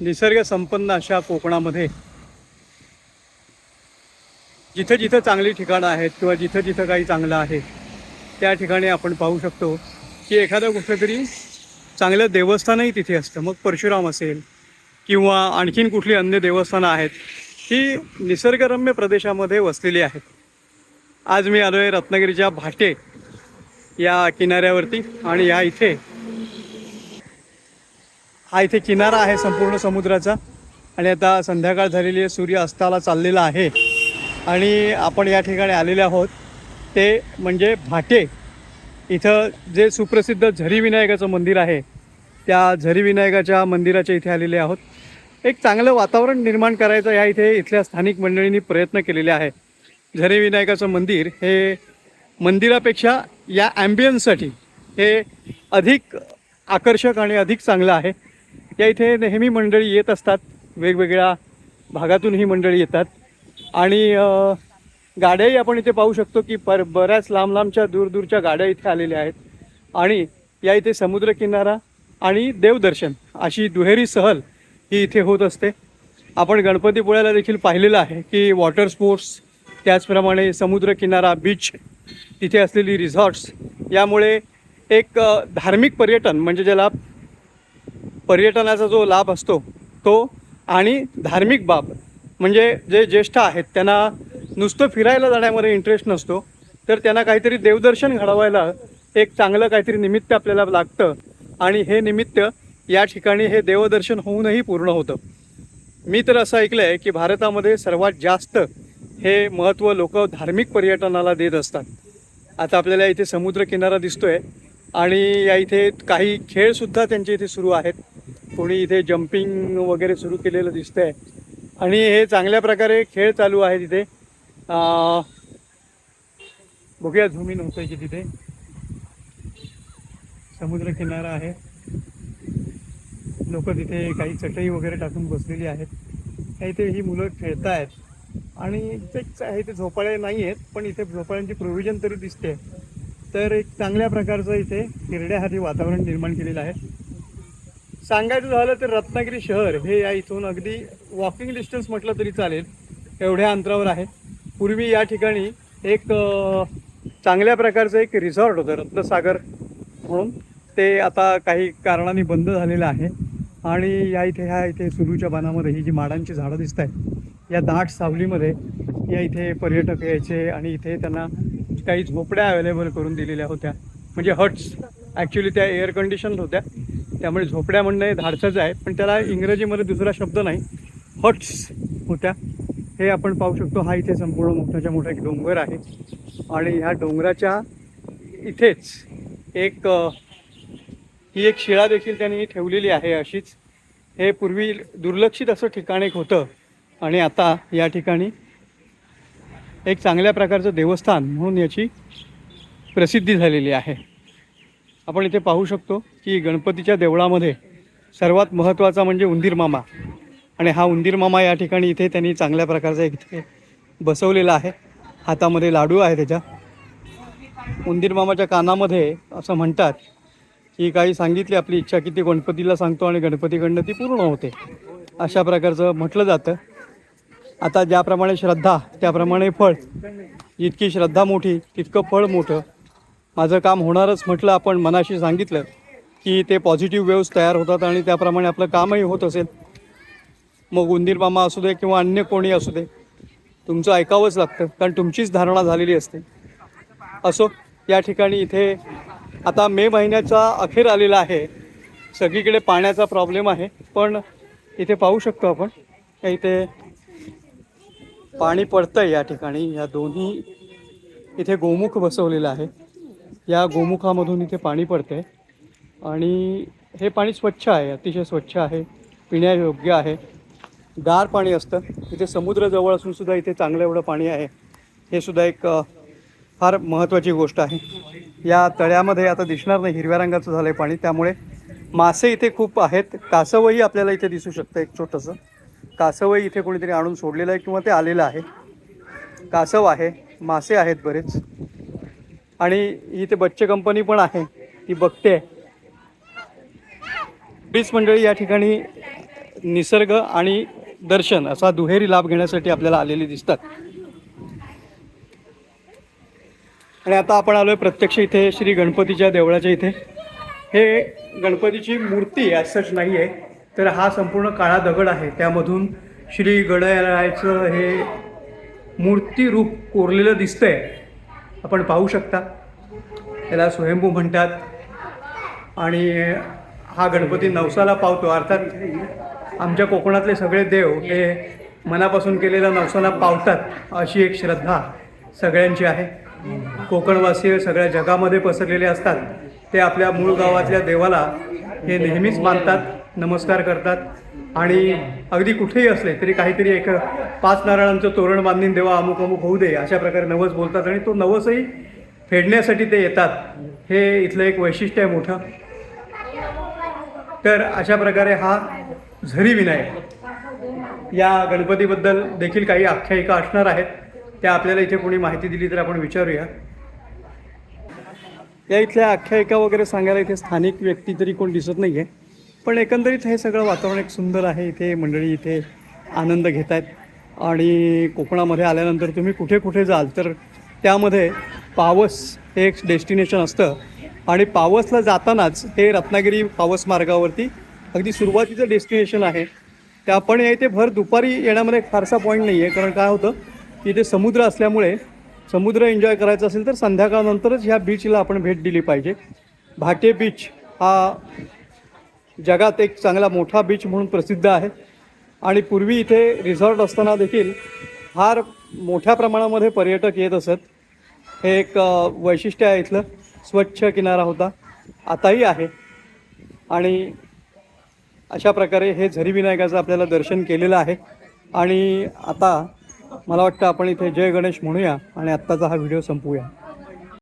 निसर्ग संपन्न अशा कोकणामध्ये. जिथं जिथं चांगली ठिकाणं आहेत किंवा जिथं जिथं काही चांगलं आहे त्या ठिकाणी आपण पाहू शकतो की एखादं कुठलं तरी चांगलं देवस्थानही तिथे असतं. मग परशुराम असेल किंवा आणखीन कुठली अन्य देवस्थानं आहेत ही निसर्गरम्य प्रदेशामध्ये वसलेली आहेत. आज मी आलो आहे रत्नागिरीच्या भाटे या किनाऱ्यावरती आणि या इथे. हा इथे किनारा आहे संपूर्ण समुद्राचा. आणि आता संध्याकाळ झालेली आहे सूर्य अस्ताला चाललेला आहे. आणि आपण या ठिकाणी आलेले आहोत. ते म्हणजे भाटे. इथं जे सुप्रसिद्ध झरीविनायकाचं मंदिर आहे त्या झरीविनायकाच्या मंदिराच्या इथे आलेले आहोत. एक चांगलं वातावरण निर्माण करायचं या इथे इथल्या स्थानिक मंडळींनी प्रयत्न केलेले आहे. झरीविनायकाचं मंदिर हे मंदिरापेक्षा या ॲम्बियन्ससाठी हे अधिक आकर्षक आणि अधिक चांगलं आहे. या इथे नेहमी मंडळी येत असतात. वेगवेगळ्या भागातून ही मंडळी येतात. आणि गाड्याही आपण इथे पाहू शकतो की पर बऱ्याच लांब लांबच्या दूरदूरच्या गाड्या इथे आलेल्या आहेत. आणि या इथे समुद्रकिनारा आणि देवदर्शन अशी दुहेरी सहल ही इथे होत असते. आपण गणपतीपुळ्याला देखील पाहिलेलं आहे की वॉटर स्पोर्ट्स त्याचप्रमाणे समुद्रकिनारा बीच तिथे असलेली रिसॉर्ट्स यामुळे एक धार्मिक पर्यटन म्हणजे ज्याला पर्यटनाचा जो लाभ असतो तो आणि धार्मिक बाब म्हणजे जे ज्येष्ठ आहेत त्यांना नुसतं फिरायला जाण्यामध्ये इंटरेस्ट नसतो तर त्यांना काहीतरी देवदर्शन घडवायला एक चांगलं काहीतरी निमित्त आपल्याला लागतं आणि हे निमित्त या ठिकाणी हे देवदर्शन होऊनही पूर्ण होतं. मी तर असं ऐकलं आहे की भारतामध्ये सर्वात जास्त हे महत्त्व लोक धार्मिक पर्यटनाला देत असतात. आता आपल्याला इथे समुद्रकिनारा दिसतोय आणि या इथे काही खेळसुद्धा त्यांच्या इथे सुरू आहेत. कोणी इथे जम्पिंग वगैरे सुरू केलेलं दिसतंय. आणि हे चांगल्या प्रकारे खेळ चालू आहे तिथे. बघूया झुमीन होतंय की तिथे. समुद्रकिनारा आहे. लोक तिथे काही चटई वगैरे टाकून बसलेली आहेत. काही ते ही मुलं खेळत आहेत आणि इथे आहे ते झोपाळे नाही आहेत पण इथे झोपाळ्यांची प्रोव्हिजन तरी दिसते. तर एक चांगल्या प्रकारचं इथे हिरड्यासाठी वातावरण निर्माण केलेलं आहे. सांगायचं झालं तर रत्नागिरी शहर हे या इथून अगदी वॉकिंग डिस्टन्स म्हटलं तरी चालेल. एवढ्या अंतरावर आहे. पूर्वी या ठिकाणी एक चांगल्या प्रकारचं एक रिसॉर्ट होतं रत्नसागर म्हणून. ते आता काही कारणाने बंद झालेलं आहे. आणि या इथे ह्या इथे सुरूच्या बानामध्ये ही जी माडांची झाडं दिसत आहेत या दाट सावलीमध्ये या इथे पर्यटक यायचे आणि इथे त्यांना काही झोपड्या अवेलेबल करून दिलेल्या होत्या. म्हणजे हट्स ॲक्च्युली त्या एअर कंडिशन होत्या. त्यामुळे झोपड्या म्हणणं हे धाडसंच आहे. पण त्याला इंग्रजीमध्ये दुसरा शब्द नाही. हट्स होत्या. हे आपण पाहू शकतो. हा इथे संपूर्ण मोठाच्या मोठा एक डोंगर आहे. आणि ह्या डोंगराच्या इथेच एक ही एक शिळा देखील त्यांनी ठेवलेली आहे अशीच. हे पूर्वी दुर्लक्षित असं ठिकाण एक होतं. आणि आता या ठिकाणी एक चांगल्या प्रकारचं देवस्थान म्हणून याची प्रसिद्धी झालेली आहे. आपण इथे पाहू शकतो की गणपतीच्या देवळामध्ये सर्वात महत्त्वाचा म्हणजे उंदीरमामा आणि हा उंदीरमामा या ठिकाणी इथे त्यांनी चांगल्या प्रकारचा एक इथे बसवलेला आहे. हातामध्ये लाडू आहे त्याच्या. उंदीरमामाच्या कानामध्ये असं म्हणतात की काही सांगितली आपली इच्छा की ती गणपतीला सांगतो आणि गणपतीकडनं ती पूर्ण होते. अशा प्रकारचं म्हटलं जातं. आता ज्याप्रमाणे श्रद्धा त्याप्रमाणे फळ जितकी श्रद्धा मोठी तितकं फळ मोठं. माझं काम होणारच म्हटलं आपण मनाशी सांगितलं की ते पॉझिटिव्ह वेव्स तयार होतात आणि त्याप्रमाणे आपलं कामही होत असेल. मग उंदीर मामा असू दे किंवा अन्य कोणी असू दे तुमचं ऐकावंच लागतं कारण तुमचीच धारणा झालेली असते. असो या ठिकाणी इथे आता मे महिन्याचा अखेर आलेला आहे. सगळीकडे पाण्याचा प्रॉब्लेम आहे. पण इथे पाहू शकतो आपण. इथे पाणी पडतं आहे या ठिकाणी. या दोन्ही इथे गोमुख बसवलेलं आहे. या गोमुखामधून इथे पाणी पडते आणि हे पाणी स्वच्छ आहे अतिशय स्वच्छ आहे पिण्यायोग्य आहे. गार पाणी असतं. इथे समुद्राजवळ असूनसुद्धा असून सुद्धा इथे चांगलं एवढं पाणी आहे. हे सुद्धा एक फार महत्त्वाची गोष्ट आहे. या तळ्यामध्ये आता दिसणार नाही हिरव्या रंगाचं झालं आहे पाणी. त्यामुळे मासे इथे खूप आहेत. कासवही आपल्याला इथे दिसू शकतं एक छोटंसं. कासवही इथे कोणीतरी आणून सोडलेलं आहे किंवा ते आलेलं आहे. कासव आहे मासे आहेत बरेच. आणि इथे बच्चे कंपनी पण आहे ती बघते. टुरिस्ट मंडळी या ठिकाणी निसर्ग आणि दर्शन असा दुहेरी लाभ घेण्यासाठी आपल्याला आलेली दिसतात. आणि आता आपण आलोय प्रत्यक्ष इथे श्री गणपतीच्या देवळाच्या इथे. हे गणपतीची मूर्ती as सच नाही आहे तर हा संपूर्ण काळा दगड आहे. त्यामधून श्री गणरायाचं हे मूर्ती रूप कोरलेलं दिसतंय. आपण पाहू शकता. त्याला स्वयंभू म्हणतात. आणि हा गणपती नवसाला पावतो. अर्थात आमच्या कोकणातले सगळे देव हे मनापासून केलेल्या नवसाला पावतात अशी एक श्रद्धा सगळ्यांची आहे. कोकणवासीय सगळ्या जगामध्ये पसरलेले असतात. ते आपल्या मूळ गावातल्या देवाला हे नेहमीच मानतात नमस्कार करतात. आणि अगदी कुठेही असले तरी काहीतरी एक पाच नारळांचं तोरण बांधून देवा अमुक अमुक होऊ दे अशा प्रकारे नवस बोलतात आणि तो नवसही फेडण्यासाठी ते येतात. हे इथलं एक वैशिष्ट्य आहे मोठं. तर अशा प्रकारे हा झरी विनायक. या गणपतीबद्दल देखील काही आख्यायिका असणार आहेत. त्या आपल्याला इथे कोणी माहिती दिली तर आपण विचारूया. या इथल्या आख्यायिका वगैरे सांगायला इथे स्थानिक व्यक्ती तरी कोण दिसत नाही आहे पण एकंदरीत हे सगळं वातावरण एक सुंदर आहे. इथे मंडळी इथे आनंद घेत आहेत आणि कोकणामध्ये आल्यानंतर तुम्ही कुठे कुठे जाल तर त्यामध्ये पावस हे एक डेस्टिनेशन असतं. आणि पावसला जातानाच हे रत्नागिरी पावस मार्गावरती अगदी सुरुवातीचं डेस्टिनेशन आहे. त्या पण इथे भर दुपारी येण्यामध्ये फारसा पॉईंट नाही आहे. कारण काय होतं की इथे समुद्र असल्यामुळे समुद्र एन्जॉय करायचा असेल तर संध्याकाळनंतरच ह्या बीचला आपण भेट दिली पाहिजे. भाटे बीच हा जगात एक चांगला मोठा बीच म्हणून प्रसिद्ध आहे. आणि पूर्वी इथे रिझॉर्ट असताना देखील फार मोठ्या प्रमाणामध्ये पर्यटक येत असत. हे एक वैशिष्ट्य आहे इथलं. स्वच्छ किनारा होता. आताही आहे. आणि अशा प्रकारे हे झरीविनायकाचं आपल्याला दर्शन केलेलं आहे. आणि आता मला वाटतं आपण इथे जय गणेश म्हणूया आणि आत्ताचा हा व्हिडिओ संपवूया